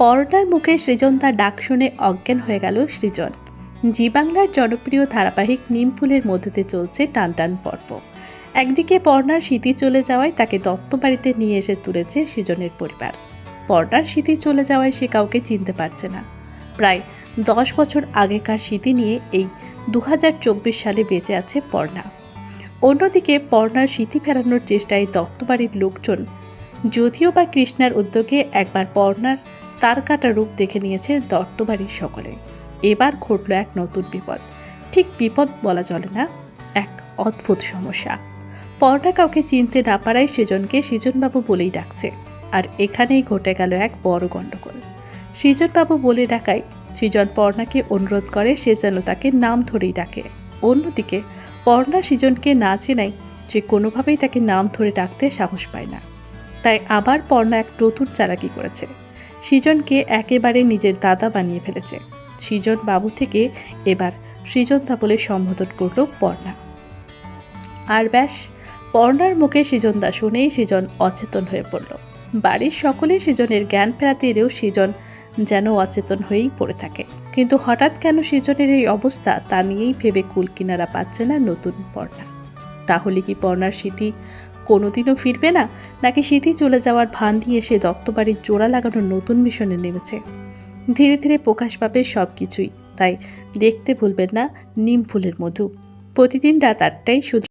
পরোটার মুখে সৃজন তার ডাক শুনে অজ্ঞান হয়ে গেল সৃজন। জি বাংলার জনপ্রিয় ধারাবাহিক নিমফুলের মধ্যে চলছে টান টান পর্ব। একদিকে পর্ণার স্মৃতি চলে যাওয়ায় তাকে দত্ত বাড়িতে নিয়ে এসে তুলেছে সৃজনের পরিবার। পর্ণার স্মৃতি চলে যাওয়ায় সে কাউকে চিনতে পারছে না। প্রায় দশ বছর আগেকার স্মৃতি নিয়ে এই দু হাজার চব্বিশ সালে বেঁচে আছে পর্ণা অন্যদিকে পর্ণার স্মৃতি ফেরানোর চেষ্টায় দত্তবাড়ির লোকজন, যদিও বা কৃষ্ণার উদ্যোগে একবার পর্ণার তার কাটা রূপ দেখে নিয়েছে দত্তবাড়ির সকলে। এবার ঘটল এক নতুন বিপদ। ঠিক বিপদ বলা চলে না, এক অদ্ভুত সমস্যা। পর্ণা কাউকে চিনতে না পারায় সেজনকে সৃজনবাবু বলেই ডাকছে। আর এখানেই ঘটে গেল এক বড় গণ্ডগোল সৃজনবাবু বলে ডাকায়, সৃজন পর্ণাকে অনুরোধ করে সে যেন তাকে নাম ধরেই ডাকে। অন্যদিকে পর্ণা সৃজনকে না চেনায় যে কোনোভাবেই তাকে নাম ধরে ডাকতে সাহস পায় না। তাই আবার পর্ণা এক নতুন চালাকি করেছে। সৃজনকে একেবারে নিজের দাদা বানিয়ে ফেলেছে। সৃজন বাবু থেকে এবার সৃজনদা বলে সম্বোধন করল পর্ণা। আর ব্যাস, পর্ণার মুখে সৃজনদা শুনেই সৃজন অচেতন হয়ে পড়ল। বাড়ির সকলে সৃজনের জ্ঞান ফেরাতে এলেও সৃজন যেন অচেতন হয়েই পড়ে থাকে। কিন্তু হঠাৎ কেন সৃজনের এই অবস্থা তা নিয়েই ভেবে কুল কিনারা পাচ্ছে না নতুন পর্ণা। তাহলে কি পর্ণার স্মৃতি কোনোদিনও ফিরবে না? নাকি স্মৃতি চলে যাওয়ার ভান দিয়ে সে দত্তবাড়ির জোড়া লাগানোর নতুন মিশনে নেমেছে? ধীরে ধীরে প্রকাশ পাবে সব কিছুই তাই দেখতে ভুলবেন না, নিম ফুলের মধু। প্রতিদিন রাত আটটায় শুধু